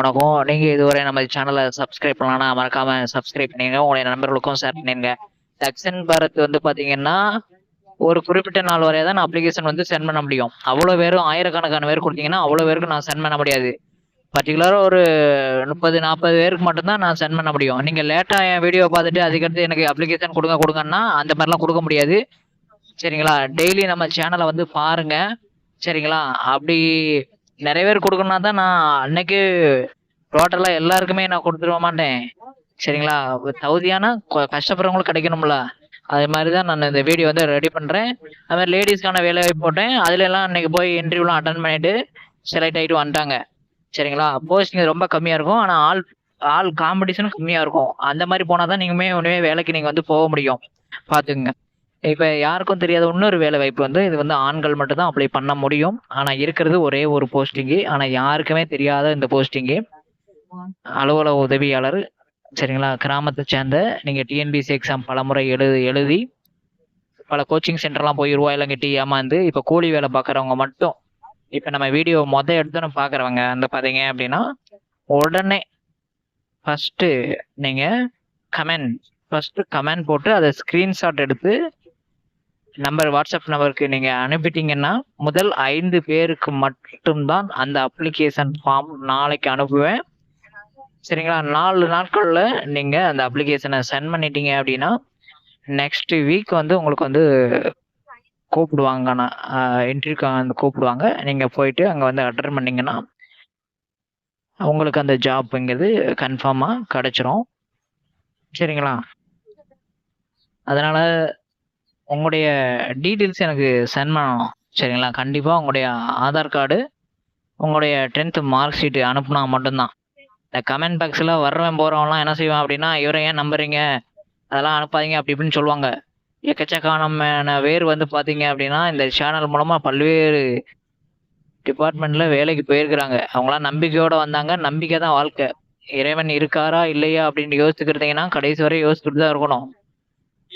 வணக்கம் நீங்கள் இதுவரை நம்ம சேனலை சப்ஸ்கிரைப் பண்ணலாம்னா மறக்காம சப்ஸ்கிரைப் பண்ணிடுங்க உங்களுடைய நண்பர்களுக்கும் ஷேர் பண்ணிடுங்க தக்ஷன் பாரத் வந்து பார்த்தீங்கன்னா ஒரு குறிப்பிட்ட நாள் வரையா தான் நான் அப்ளிகேஷன் வந்து சென்ட் பண்ண முடியும். அவ்வளோ பேரும் ஆயிரக்கணக்கான பேர் கொடுத்தீங்கன்னா அவ்வளோ பேருக்கு நான் சென்ட் பண்ண முடியாது. பர்டிகுலராக ஒரு முப்பது நாற்பது பேருக்கு மட்டும்தான் நான் சென்ட் பண்ண முடியும். நீங்கள் லேட்டாக என் வீடியோ பார்த்துட்டு அதுக்கடுத்து எனக்கு அப்ளிகேஷன் கொடுங்க கொடுங்கன்னா அந்த மாதிரிலாம் கொடுக்க முடியாது. சரிங்களா? டெய்லி நம்ம சேனலை வந்து பாருங்க. சரிங்களா? அப்படி நிறைய பேர் கொடுக்கணும்னா தான் நான் அன்னைக்கு டோட்டலாக எல்லாருக்குமே நான் கொடுத்துருவ மாட்டேன். சரிங்களா? தகுதியான கஷ்டப்படுறவங்களுக்கு கிடைக்கணும்ல. அது மாதிரி தான் நான் இந்த வீடியோ வந்து ரெடி பண்ணுறேன் அது மாதிரி லேடிஸ்க்கான வேலை வாய்ப்பு போட்டேன். அதுல எல்லாம் அன்னைக்கு போய் இன்டர்வியூலாம் அட்டன் பண்ணிட்டு செலக்ட் ஆகிட்டு வந்துட்டாங்க. சரிங்களா? போஸ்டிங் ரொம்ப கம்மியாக இருக்கும். ஆனால் ஆள் ஆள் காம்படிஷனும் கம்மியாக இருக்கும். அந்த மாதிரி போனால் தான் நீங்களுமே ஒன்றுமே வேலைக்கு நீங்கள் வந்து போக முடியும். பார்த்துக்குங்க. இப்போ யாருக்கும் தெரியாத இன்னொரு வேலை வாய்ப்பு வந்து இது வந்து ஆண்கள் மட்டும்தான் அப்ளை பண்ண முடியும். ஆனால் இருக்கிறது ஒரே ஒரு போஸ்டிங்கு ஆனால் யாருக்குமே தெரியாத இந்த போஸ்டிங்கு அலுவலக உதவியாளர் சரிங்களா? கிராமத்தை சேர்ந்த நீங்கள் டிஎன்பிசி எக்ஸாம் பலமுறை எழுதி எழுதி பல கோச்சிங் சென்டர்லாம் போய் ரூபாயெல்லாம் கட்டி ஏமாந்து இப்போ கூலி வேலை பார்க்குறவங்க மட்டும். இப்போ நம்ம வீடியோ மொதல் எடுத்து நம்ம பார்க்குறவங்க அந்த பார்த்தீங்க அப்படின்னா உடனே ஃபஸ்ட்டு நீங்கள் கமெண்ட் ஃபஸ்ட்டு கமெண்ட் போட்டு அதை ஸ்க்ரீன்ஷாட் எடுத்து நம்பர் வாட்ஸ்அப் நம்பருக்கு நீங்கள் அனுப்பிட்டீங்கன்னா முதல் ஐந்து பேருக்கு மட்டும்தான் அந்த அப்ளிகேஷன் ஃபார்ம் நாளைக்கு அனுப்புவேன். சரிங்களா? நாலு நாட்களில் நீங்கள் அந்த அப்ளிகேஷனை சென்ட் பண்ணிட்டீங்க அப்படின்னா நெக்ஸ்ட் வீக் வந்து உங்களுக்கு வந்து கூப்பிடுவாங்கண்ணா இன்டர்வியூக்கு வந்து கூப்பிடுவாங்க. நீங்கள் போயிட்டு அங்கே வந்து அட்டன் பண்ணீங்கன்னா உங்களுக்கு அந்த ஜாப்ங்கிறது கன்ஃபார்மாக கிடச்சிரும். சரிங்களா? அதனால் உங்களுடைய டீட்டெயில்ஸ் எனக்கு சென்ட் பண்ணணும். சரிங்களா? கண்டிப்பாக உங்களுடைய ஆதார் கார்டு உங்களுடைய டென்த்து மார்க் ஷீட்டு அனுப்புனா மட்டும்தான். இந்த கமெண்ட் பாக்ஸில் வர்றவன் போகிறவன்லாம் என்ன செய்வான் அப்படின்னா இவரை ஏன் நம்புறீங்க? அதெல்லாம் அனுப்பாதீங்க அப்படி இப்படின்னு சொல்லுவாங்க. எக்கச்சக்கான வேர் வந்து பார்த்தீங்க அப்படின்னா இந்த சேனல் மூலமாக பல்வேறு டிபார்ட்மெண்ட்டில் வேலைக்கு போயிருக்கிறாங்க. அவங்களாம் நம்பிக்கையோடு வந்தாங்க. நம்பிக்கை தான் வாழ்க்கை. இறைவன் இருக்காரா இல்லையா அப்படின்னு யோசிச்சுக்கிறதீங்கன்னா கடைசி வரை யோசிச்சுட்டு தான் இருக்கணும்.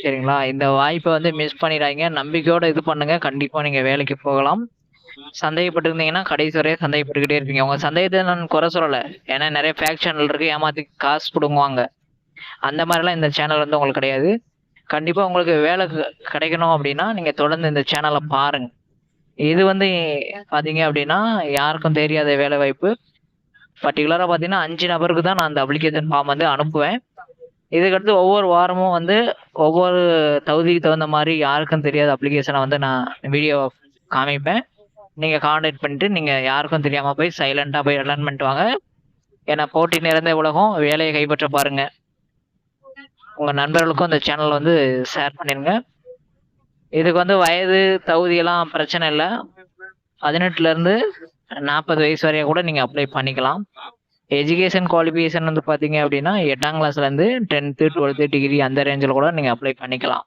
சரிங்களா? இந்த வாய்ப்பை வந்து மிஸ் பண்ணிடாங்க நம்பிக்கையோட இது பண்ணுங்க. கண்டிப்பா நீங்க வேலைக்கு போகலாம். சந்தேகப்பட்டு இருந்தீங்கன்னா கடைசி வரையும் சந்தேகப்பட்டுக்கிட்டே இருப்பீங்க. உங்க சந்தேகத்தை நான் குறை சொல்லலை. ஏன்னா நிறைய ஃபேக் சேனல் இருக்கு. ஏமாத்தி காசு பிடுங்குவாங்க. அந்த மாதிரிலாம் இந்த சேனல் வந்து உங்களுக்கு கிடையாது. கண்டிப்பா உங்களுக்கு வேலை க- கிடைக்கணும் அப்படின்னா நீங்க தொடர்ந்து இந்த சேனலை பாருங்க. இது வந்து பாத்தீங்க அப்படின்னா யாருக்கும் தெரியாத வேலை வாய்ப்பு. பர்டிகுலராக பார்த்தீங்கன்னா அஞ்சு நபருக்கு தான் நான் அந்த அப்ளிகேஷன் ஃபார்ம் வந்து அனுப்புவேன். இதுக்கடுத்து ஒவ்வொரு வாரமும் வந்து ஒவ்வொரு தகுதிக்கு தகுந்த மாதிரி யாருக்கும் தெரியாத அப்ளிகேஷனை வந்து நான் வீடியோ காமிப்பேன். நீங்கள் காண்டாக்ட் பண்ணிட்டு நீங்கள் யாருக்கும் தெரியாமல் போய் சைலண்ட்டாக போய் அலர்ன் பண்ணிட்டு வாங்க. ஏன்னா போட்டி நிறைந்த உலகம் வேலையை கைப்பற்ற பாருங்கள் உங்கள் நண்பர்களுக்கும் இந்த சேனல் வந்து ஷேர் பண்ணிடுங்க இதுக்கு வந்து வயது தகுதியெல்லாம் பிரச்சனை இல்லை. பதினெட்டுலேருந்து நாற்பது வயசு வரையும் கூட நீங்கள் அப்ளை பண்ணிக்கலாம். எஜுகேஷன் குவாலிஃபிகேஷன் வந்து பார்த்தீங்க அப்படின்னா எட்டாம் கிளாஸ்லேருந்து டென்த்து டுவெல்த்து டிகிரி அந்த ரேஞ்சில் கூட நீங்கள் அப்ளை பண்ணிக்கலாம்.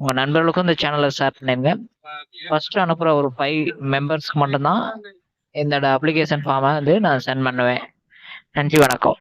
உங்கள் நண்பர்களுக்கும் இந்த சேனலை ஷேர் பண்ணிடுங்க ஃபர்ஸ்ட் அனுப்புகிற ஒரு ஃபைவ் மெம்பர்ஸ்க்கு மட்டும்தான் இந்த அப்ளிகேஷன் ஃபார்மை வந்து நான் சென்ட் பண்ணுவேன். நன்றி வணக்கம்.